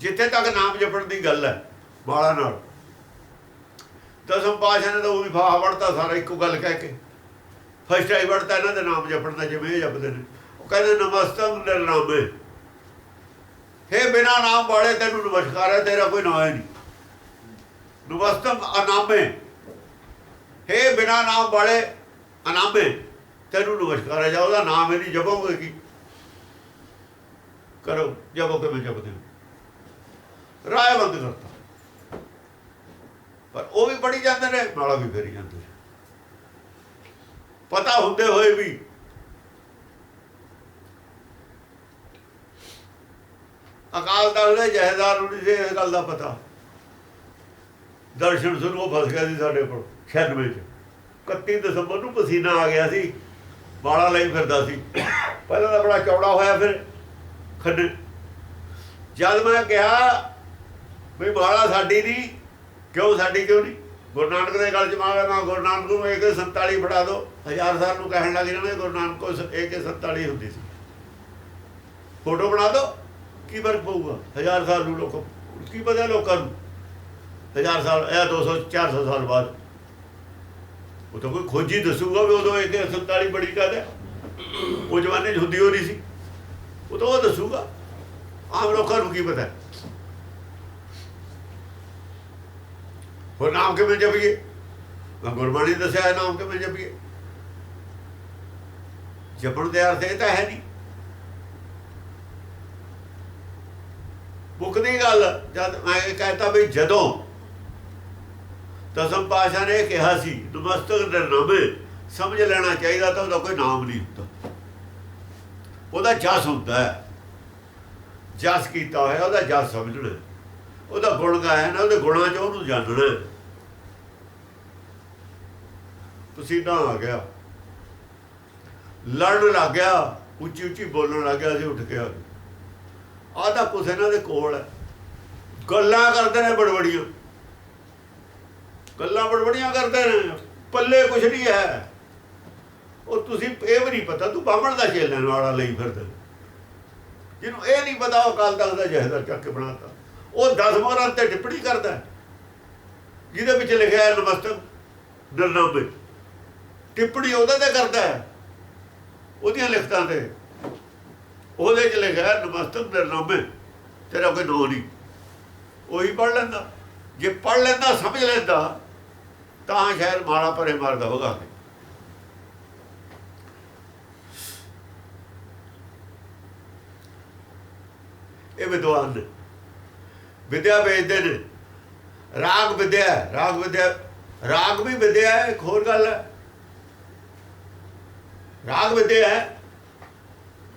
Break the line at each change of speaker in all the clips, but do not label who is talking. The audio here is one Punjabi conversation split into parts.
ਜਿੱਥੇ ਤੱਕ ਨਾਮ ਜਪਣ ਦੀ ਗੱਲ ਹੈ ਮਾਲਾ ਨਾਲ। ਦਸਮ ਪਾਸ਼ਾ ਨੇ ਤਾਂ ਉਹ ਵੀ ਫਾਹਾ ਵੜਤਾ ਸਾਰਾ, ਇੱਕੋ ਗੱਲ ਕਹਿ ਕੇ। ਫਸਟ ਟਾਈਮ ਵੜਤਾ ਇਹਨਾਂ ਦੇ ਨਾਮ ਜਪਣ ਦਾ, ਜਿਵੇਂ ਜਪਦੇ ਨੇ। ਉਹ ਕਹਿੰਦੇ ਨਮਸਤੰ ਨਿਰਨਾਮੇ। ਹੈ ਬਿਨਾ ਨਾਮ ਵਾਲੇ ਤੈਨੂੰ ਨਮਸਕਾਰ ਹੈ, ਤੇਰਾ ਕੋਈ ਨਾਮ ਹੀ ਨਹੀਂ। ਨਮਸਤੰ ਅਨਾਮੇ। ਹੇ ਬਿਨਾ ਨਾਮ ਵਾਲੇ ਅਨਾਮੇ, ਤੈਨੂੰ ਨਮਸਕਾਰ ਹੈ। ਜਾਂ ਉਹਦਾ ਨਾਮ ਹੀ ਨਹੀਂ ਜਪੋਗੇ ਕੀ? ਕਰੋ, ਜਪੋ ਕਿਵੇਂ ਜਪਦੇ ਹੋ? ਰਾਹ ਬੰਦ ਕਰਤਾ ਪਰ ਉਹ ਵੀ ਪੜੀ ਜਾਂਦੇ ਨੇ ਮਾਲਾ ਵੀ ਫੇਰੀ ਜਾਂਦੇ ਨੇ। ਪਤਾ ਹੁੰਦੇ ਹੋਏ ਵੀ ਅਕਾਲ ਤਖਤ ਦੇ ਜਹੇਦਾਰ ਨੂੰ ਨਹੀਂ ਇਸ ਗੱਲ ਦਾ ਪਤਾ। ਦਰਸ਼ਨ ਸੁਣ ਉਹ ਫਸ ਗਿਆ ਸੀ ਸਾਡੇ ਕੋਲ 96 ਚ। 31 ਦਸੰਬਰ ਨੂੰ ਪਸੀਨਾ ਆ ਗਿਆ ਸੀ, ਵਾਲਾ ਲਈ ਫਿਰਦਾ ਸੀ। ਪਹਿਲਾਂ ਤਾਂ ਬੜਾ ਚੌੜਾ ਹੋਇਆ ਫਿਰ ਖੰਡ ਜਦ ਮੈਂ ਕਿਹਾ ਵੀ ਮਾਲਾ ਸਾਡੀ ਨਹੀਂ ਕਿਉਂ ਸਾਡੀ ਕਿਉਂ ਨਹੀਂ ਗੁਰੂ ਨਾਨਕ ਦੇ ਗੱਲ ਚ ਮਾਲਾ ਮੈਂ ਗੁਰੂ ਨਾਨਕ ਨੂੰ AK 47 ਫੜਾ ਦਿਓ ਹਜ਼ਾਰ ਸਾਲ ਨੂੰ ਕਹਿਣ ਲੱਗ ਜਾਣਾ ਗੁਰੂ ਨਾਨਕ ਕੋਲ AK 47 ਹੁੰਦੀ ਸੀ। ਫੋਟੋ ਬਣਾ ਦਿਓ ਕੀ ਫ਼ਰਕ ਪਊਗਾ? ਹਜ਼ਾਰ ਸਾਲ ਨੂੰ ਲੋਕ, ਕੀ ਪਤਾ ਲੋਕਾਂ ਨੂੰ? ਹਜ਼ਾਰ ਸਾਲ, ਇਹ 200 400 ਸਾਲ ਬਾਅਦ। ਉਹ ਤਾਂ ਕੋਈ ਖੋਜੀ ਦੱਸੂਗਾ ਵੀ ਉਦੋਂ ਇੱਕ 47 ਬੜੀ ਗੱਲ ਉਹ ਜਮਾਨੇ 'ਚ ਹੁੰਦੀ ਹੋ ਨਹੀਂ ਸੀ। ਉਹ ਤਾਂ ਉਹ ਦੱਸੂਗਾ। ਆਮ ਲੋਕਾਂ ਨੂੰ ਕੀ ਪਤਾ ਹੋਰ ਨਾਮ ਕਿਵੇਂ ਜਪੀਏ? ਮੈਂ ਗੁਰਬਾਣੀ ਦੱਸਿਆ ਨਾਮ ਕਿਵੇਂ ਜਪੀਏ? ਜਪਣ ਦੇ ਅਰਥ ਇਹ ਤਾਂ ਹੈ ਨਹੀਂ। ਮੁੱਕਦੀ ਗੱਲ, ਜਦ ਮੈਂ ਇਹ ਕਹਤਾ ਵੀ ਜਦੋਂ ਤਸਮ ਪਾਸ਼ਾ ਨੇ ਕਿਹਾ ਸੀ, ਨਮਸਤਕ ਨਿਰਨਾਮੇ ਸਮਝ ਲੈਣਾ ਚਾਹੀਦਾ ਤਾਂ ਉਹਦਾ ਕੋਈ ਨਾਮ ਨਹੀਂ ਹੁੰਦਾ। ਉਹਦਾ ਜਸ ਹੁੰਦਾ ਹੈ। ਜਸ ਕੀਤਾ ਹੋਇਆ, ਉਹਦਾ ਜਸ ਸਮਝਣਾ। ਉਹਦਾ ਗੁਣ ਗਾਇਆ ਨਾ, ਉਹਦੇ ਗੁਣਾਂ 'ਚ ਉਹਨੂੰ ਜਾਣਨਾ। ਤੁਸੀਂ ਆ। ਗਿਆ ਲੜਨ ਲੱਗ ਗਿਆ, ਉੱਚੀ ਉੱਚੀ ਬੋਲਣ ਲੱਗ ਗਿਆ ਸੀ ਉੱਠ ਕੇ ਆ। ਆ ਤਾਂ ਕੁਛ ਇਹਨਾਂ ਦੇ ਕੋਲ ਹੈ। ਗੱਲਾਂ ਕਰਦੇ ਨੇ ਬੜਬੜੀਆਂ। ਗੱਲਾਂ ਬੜਬੜੀਆਂ ਕਰਦੇ ਨੇ। ਪੱਲੇ ਕੁਛ ਨਹੀਂ ਹੈ। ਉਹ ਤੁਸੀਂ ਇਹ ਵੀ ਨਹੀਂ ਪਤਾ, ਤੂੰ ਬਾਹਮਣ ਦਾ ਚੇਲਣ ਵਾਲਾ ਲਈ ਫਿਰਦਾ। ਜਿਹਨੂੰ ਇਹ ਨਹੀਂ ਪਤਾ, ਉਹ ਕਾਲ ਤਖ਼ਤ ਦਾ ਜਹਦਰ ਚੱਕ ਕੇ ਬਣਾਤਾ। ਉਹ 10 ਮੋਹਰਾਂ ਤੇ ਟਿੱਪਣੀ ਕਰਦਾ। ਜਿਹਦੇ ਵਿੱਚ ਲਿਖਿਆ ਨਮਸਤਕ ਨਿਰਨਾਮੇ। ਟਿੱਪਣੀ ਉਹਦੇ ਤੇ ਕਰਦਾ ਹੈ। ਉਹਦੀਆਂ ਲਿਖਤਾਂ ਤੇ। ਉਹਦੇ ਚ ਲਿਖਿਆ ਹੈ ਨਮਸਤਕ ਨਿਰਨਾਮੇ ਤੇਰਾ ਕੋਈ ਨੋ ਨਹੀਂ। ਉਹੀ ਪੜ ਲੈਂਦਾ। ਜੇ ਪੜ ਲੈਂਦਾ, ਸਮਝ ਲੈਂਦਾ, ਤਾਂ ਸ਼ਾਇਦ ਮਾੜਾ ਪਰੇ ਮਰਦਾ ਹੋਗਾ ਇਹ ਵਿਦਵਾਨ ਨੇ। ਵਿਦਿਆ ਵੇਚਦੇ ਨੇ। ਰਾਗ ਵਿਦਿਆ ਰਾਗ ਵਿਦਿਆ ਰਾਗ ਵੀ ਵਿਦਿਆ ਇੱਕ ਹੋਰ ਗੱਲ ਹੈ। ਰਾਗ ਵਿਦਿਆ ਹੈ।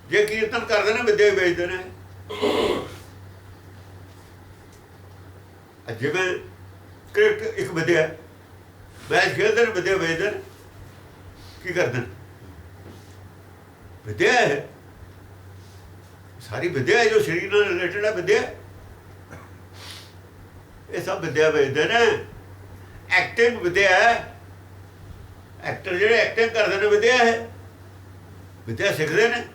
ਜੇ ਕੀਰਤਨ ਕਰਦੇ ਨੇ, ਵਿਦਿਆ ਵੇਚਦੇ ਨੇ। ਜਿਵੇਂ ਕ੍ਰਿਕਟ ਇੱਕ ਵਿਦਿਆ ਹੈ। ਮੈਚ ਖੇਡਦੇ ਨੇ, ਵਿਦਿਆ ਵੇਚਦੇ ਨੇ। ਕੀ ਕਰਦੇ ਨੇ? ਵਿਦਿਆ ਹੈ। ਸਾਰੀ ਵਿਦਿਆ ਹੈ ਜੋ ਸਰੀਰ ਨਾਲ ਰਿਲੇਟਡ ਹੈ, ਵਿਦਿਆ। ਇਹ ਸਭ ਵਿਦਿਆ ਵੇਚਦੇ ਨੇ। ਐਕਟਿੰਗ ਵਿਦਿਆ ਐਕਟਰ ਜਿਹੜੇ ਐਕਟਿੰਗ ਕਰਦੇ ਨੇ, ਵਿਦਿਆ ਹੈ। ਵਿਦਿਆ ਸਿੱਖਦੇ ਨੇ।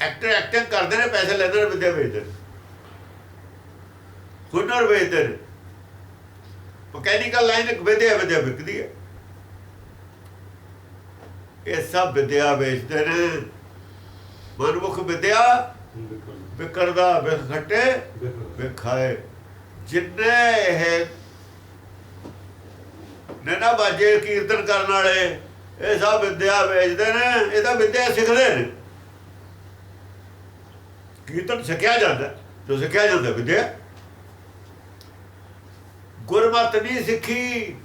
ਐਕਟਰ ਐਕਟਿੰਗ ਕਰਦੇ ਨੇ, ਪੈਸੇ ਲੈਂਦੇ ਨੇ, ਵਿਦਿਆ ਵੇਚਦੇ ਨੇ। ਹੁਨਰ ਵੇਚਦੇ ਨੇ। ਮਕੈਨੀਕਲ ਲਾਈਨ ਇੱਕ ਵਿਦਿਆ ਵਿਦਿਆ ਵਿਕਦੀ ਹੈ। ਇਹ ਸਭ ਵਿਦਿਆ ਵੇਚਦੇ ਨੇ। ਮਨਮੁਖ ਵਿਦਿਆ ਵਿਕਰਦਾ ਵਿਖ ਵਿਖਾਏ ਜਿੰਨੇ ਇਹ ਨੈਣਾ ਬਾਜੇ ਕੀਰਤਨ ਕਰਨ ਵਾਲੇ ਇਹ ਸਭ ਵਿਦਿਆ ਵੇਚਦੇ ਨੇ, ਇਹ ਤਾਂ ਵਿਦਿਆ ਸਿੱਖਦੇ ਨੇ। ਕੀਰਤਨ ਸਿੱਖਿਆ ਜਾਂਦਾ, ਜੋ ਸਿੱਖਿਆ ਜਾਂਦਾ ਵਿਦਿਆ। ਗੁਰਮਤ ਨਹੀਂ ਸਿੱਖੀ,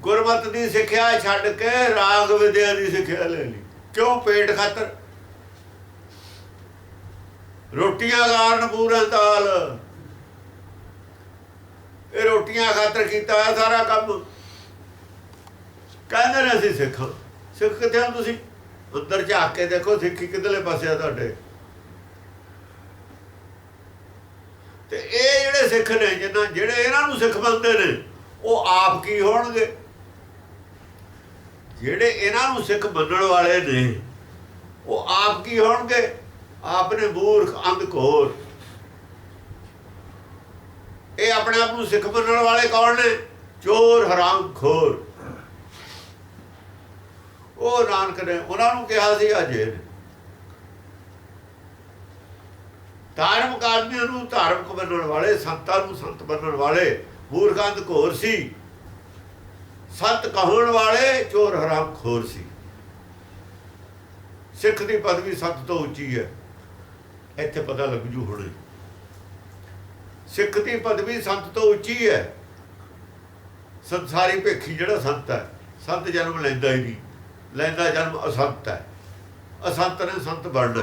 ਗੁਰਮਤ ਦੀ ਸਿੱਖਿਆ ਛੱਡ ਕੇ ਰਾਗ ਵਿਦਿਆ ਦੀ ਸਿੱਖਿਆ ਲੈ ਲਈ। ਕਿਉਂ? ਪੇਟ ਖਾਤਰ। ਰੋਟੀਆਂ ਕਾਰਨ ਪੂਰਨ ਤਾਲ। ਇਹ ਰੋਟੀਆਂ ਖਾਤਰ ਕੀਤਾ ਸਾਰਾ ਕੰਮ। ਕਹਿੰਦੇ ਨੇ ਅਸੀਂ ਸਿੱਖ। ਸਿੱਖ ਕਿੱਥੇ ਹੋ ਤੁਸੀਂ? ਅੰਦਰ ਝਾਕ ਕੇ ਦੇਖੋ ਸਿੱਖੀ ਕਿੱਧਰਲੇ ਪਾਸੇ ਆ ਤੁਹਾਡੇ। ਤੇ ਇਹ ਜਿਹੜੇ ਸਿੱਖ ਨੇ, ਜਿਨ੍ਹਾਂ ਜਿਹੜੇ ਇਹਨਾਂ ਨੂੰ ਸਿੱਖ ਮੰਨਦੇ ਨੇ, ਉਹ ਆਪ ਕੀ ਹੋਣਗੇ? ਜਿਹੜੇ ਇਹਨਾਂ ਨੂੰ ਸਿੱਖ ਮੰਨਣ ਵਾਲੇ ਨੇ, ਉਹ ਆਪ ਕੀ ਹੋਣਗੇ? ਆਪ ਨੇ ਮੂਰਖ, ਅੰਧ ਘੋਰ। ਇਹ ਆਪਣੇ ਆਪ ਨੂੰ ਸਿੱਖ ਮੰਨਣ ਵਾਲੇ ਕੌਣ ਨੇ? ਚੋਰ, ਹਰਾਮ ਖੋਰ। ਉਹ ਨਾਨਕ ਨੇ ਉਹਨਾਂ ਨੂੰ ਕਿਹਾ ਸੀ ਅਜੇ। ਧਾਰਮਿਕ ਆਦਮੀਆਂ ਨੂੰ ਧਾਰਮਿਕ ਮੰਨਣ ਵਾਲੇ, ਸੰਤਾਂ ਨੂੰ ਸੰਤ ਮੰਨਣ ਵਾਲੇ ਮੂਰਖਾਂ ਘੋਰ ਸੀ। ਸੰਤ ਕਹਾਉਣ ਵਾਲੇ, ਚੋਰ ਹਰਾਮ ਖੋਰ ਸੀ। ਸਿੱਖ ਦੀ ਪਦਵੀ ਸੰਤ ਤੋਂ ਉੱਚੀ ਹੈ। ਇੱਥੇ ਪਤਾ ਲੱਗ ਜੂ ਹੁਣੇ। ਸਿੱਖ ਦੀ ਪਦਵੀ ਸੰਤ ਤੋਂ ਉੱਚੀ ਹੈ। ਸੰਸਾਰੀ ਭੇਖੀ ਜਿਹੜਾ ਸੰਤ ਹੈ, ਸੰਤ ਜਨਮ ਲੈਂਦਾ ਹੀ ਨਹੀਂ। ਲੈਂਦਾ ਜਨਮ ਅਸੰਤ ਹੈ। ਅਸੰਤ ਨੇ ਸੰਤ ਬਣਨਾ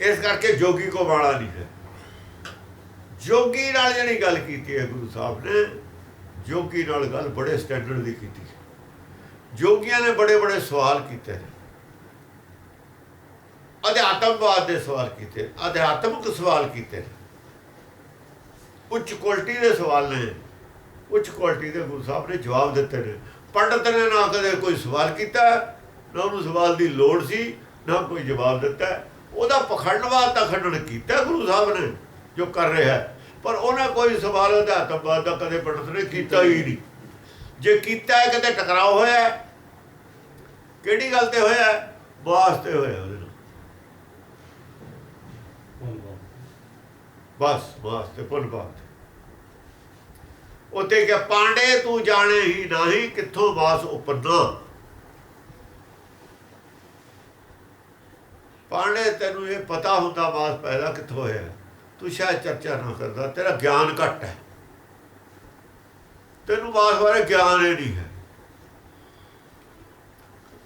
ਇਸ ਕਰਕੇ ਜੋਗੀ ਕੋ ਵਾਲਾ ਨਹੀਂ ਹੈ। ਜੋਗੀ ਨਾਲ ਜਿਹੜੀ ਗੱਲ ਕੀਤੀ ਹੈ ਗੁਰੂ ਸਾਹਿਬ ਨੇ, ਜੋਗੀ ਨਾਲ ਗੱਲ ਬੜੇ ਸਟੈਂਡਰਡ ਦੀ ਕੀਤੀ ਜੋਗੀਆਂ ਨੇ ਬੜੇ ਬੜੇ ਸਵਾਲ ਕੀਤੇ ਨੇ। ਅਧਿਆਤਮਵਾਦ ਦੇ ਸਵਾਲ ਕੀਤੇ, ਅਧਿਆਤਮਿਕ ਸਵਾਲ ਕੀਤੇ ਨੇ। ਉੱਚ ਕੁਆਲਿਟੀ ਦੇ ਸਵਾਲ ਨੇ। ਉੱਚ ਕੁਆਲਿਟੀ ਦੇ ਗੁਰੂ ਸਾਹਿਬ ਨੇ ਜਵਾਬ ਦਿੱਤੇ ਨੇ। ਪੰਡਤ ਨੇ ਨਾ ਕਦੇ ਕੋਈ ਸਵਾਲ ਕੀਤਾ, ਨਾ ਉਹਨੂੰ ਸਵਾਲ ਦੀ ਲੋੜ ਸੀ, ਨਾ ਕੋਈ ਜਵਾਬ ਦਿੱਤਾ। ਉਹਦਾ ਪਖੰਡਵਾਦ ਤਾਂ ਖੰਡਨ ਕੀਤਾ ਗੁਰੂ ਸਾਹਿਬ ਨੇ, ਜੋ ਕਰ ਰਿਹਾ ਹੈ। ਪਰ ਉਹਨਾਂ ਕੋਈ ਸਵਾਲ ਅਧਿਆਤਮਵਾਦ ਦਾ ਕਦੇ ਪੰਡਤ ਨੇ ਕੀਤਾ ਹੀ ਨਹੀਂ। ਜੇ ਕੀਤਾ ਹੈ ਕਦੇ ਟਕਰਾਅ ਹੋਇਆ ਕਿਹੜੀ ਗੱਲ ਤੇ ਹੋਇਆ ਵਾਸਤੇ ਹੋਇਆ ਉਹਦੇ ਨਾਲ ਬਸ ਵਾਸਤੇ ਪੁੱਲ ਬਾਤ। ਉਤੇ ਕਿ ਪਾਂਡੇ, ਤੂੰ ਜਾਣੇ ਹੀ ਨਹੀਂ, ਕਿੱਥੋਂ ਵਾਸ ਉਪਰਨਾ ਪਾਂਡੇ, ਤੈਨੂੰ ਇਹ ਪਤਾ ਹੁੰਦਾ ਵਾਸ ਪੈਦਾ ਕਿੱਥੋਂ ਹੋਇਆ। ਤੂੰ ਸ਼ਾਇਦ ਚਰਚਾ ਨਾ ਕਰਦਾ, ਤੇਰਾ ਗਿਆਨ ਘੱਟ ਹੈ। ਤੈਨੂੰ ਵਾਸ ਬਾਰੇ ਗਿਆਨ ਹੀ ਨਹੀਂ ਹੈ।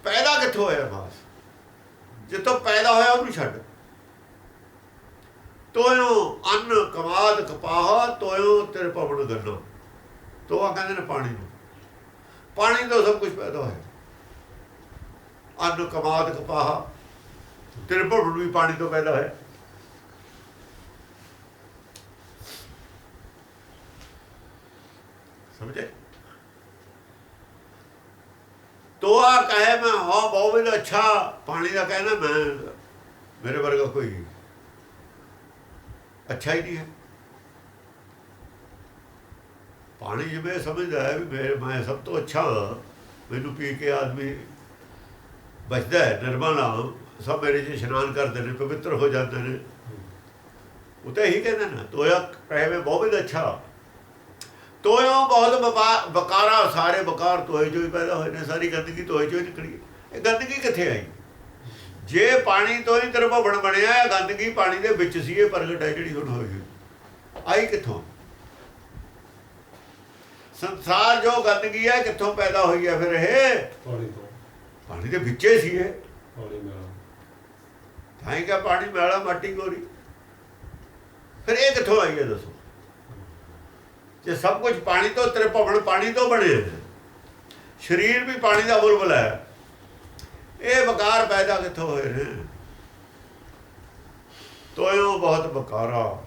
ਪੈਦਾ ਕਿੱਥੋਂ ਹੋਇਆ ਵਾਸ? ਜਿੱਥੋਂ ਪੈਦਾ ਹੋਇਆ, ਉਹਨੂੰ ਛੱਡ। ਤੋਇਓ ਅੰਨ ਕਮਾਦ ਕਪਾਹ, ਤੋਇਓ ਤੇਰੇ ਪਵਨ ਗੰਨਾ। ਤੋਆ ਕਹਿੰਦੇ ਨੇ ਪਾਣੀ ਨੂੰ। ਪਾਣੀ ਤੋਂ ਸਭ ਕੁਝ ਪੈਦਾ ਹੋਇਆ। ਅੰਨ ਕਮਾਦ ਕਪਾਹ, ਤੇਰੇ ਪਵਨ ਵੀ ਪਾਣੀ ਤੋਂ ਪੈਦਾ ਹੋਇਆ। ਸਮਝੇ? ਤੋਆ ਕਹੇ ਮੈਂ, ਹਾਂ ਬਹੁਤ ਅੱਛਾ, ਪਾਣੀ ਦਾ ਕਹਿਣਾ ਮੈਂ, ਮੇਰੇ ਵਰਗਾ ਕੋਈ ਅੱਛਾ ਹੀ ਨਹੀਂ ਹੈ। ਪਾਣੀ ਜਿਵੇਂ ਸਮਝਦਾ ਹੈ ਵੀ ਮੇਰੇ ਮੈਂ ਸਭ ਤੋਂ ਅੱਛਾ ਮੈਨੂੰ ਪੀ ਕੇ ਆਦਮੀ ਬਚਦਾ ਹੈ, ਨਿਰਮਲ ਹਾਂ। ਸਭ ਮੇਰੇ ਚ ਇਸ਼ਨਾਨ ਕਰਦੇ ਨੇ, ਪਵਿੱਤਰ ਹੋ ਜਾਂਦੇ ਨੇ। ਉਹ ਤਾਂ ਇਹੀ ਕਹਿੰਦੇ ਨੇ, ਤੋਇਆ ਕਹੇ ਬਹੁਤ ਅੱਛਾ। ਤੋਇਆ ਬਹੁਤ ਬਪਾ- ਬਕਾਰਾ ਸਾਰੇ ਬਕਾਰ ਤੋਏ ਜੋ ਹੀ ਪੈਦਾ ਹੋਏ ਨੇ, ਸਾਰੀ ਗੰਦਗੀ ਤੋਏ ਚੋਂ ਹੀ ਨਿਕਲੀ ਇਹ ਗੰਦਗੀ ਕਿੱਥੇ ਆਈ? ਜੇ ਪਾਣੀ ਤੋਂ ਹੀ ਤੇਰੇ ਭਵਨ ਬਣਿਆ ਹੈ, ਗੰਦਗੀ ਪਾਣੀ ਦੇ ਵਿੱਚ ਸੀ ਇਹ ਪ੍ਰਗਟ ਹੈ ਜਿਹੜੀ ਹੁਣ ਹੋਈ। ਆਈ ਕਿੱਥੋਂ? ਸੰਸਾਰ ਜੋ ਗੰਦਗੀ ਹੈ ਕਿੱਥੋਂ ਪੈਦਾ ਹੋਈ ਹੈ ਫਿਰ ਇਹ?
ਪਾਣੀ ਤੋਂ।
ਪਾਣੀ ਦੇ ਵਿੱਚੇ ਸੀ ਇਹ।
ਪਾਣੀ ਮੇਰਾ
ਤਾਂ ਹੀ ਕਿ ਪਾਣੀ ਮੈਲਾ ਮਾਟੀ ਗੋਰੀ। ਫਿਰ ਇਹ ਕਿੱਥੋਂ ਆਈ ਹੈ ਦੱਸੋ? ਜੇ ਸਭ ਕੁਝ ਪਾਣੀ ਤੋਂ ਤੇਰੇ ਭਵਨ ਪਾਣੀ ਤੋਂ ਬਣੇ ਸਰੀਰ ਵੀ ਪਾਣੀ ਦਾ ਬੁਲਬੁਲ ਹੈ। ਇਹ ਵਕਾਰ ਪੈਦਾ ਕਿੱਥੋਂ ਹੋਏ ਨੇ? ਤੋਇਓ ਬਹੁਤ ਬਕਾਰਾ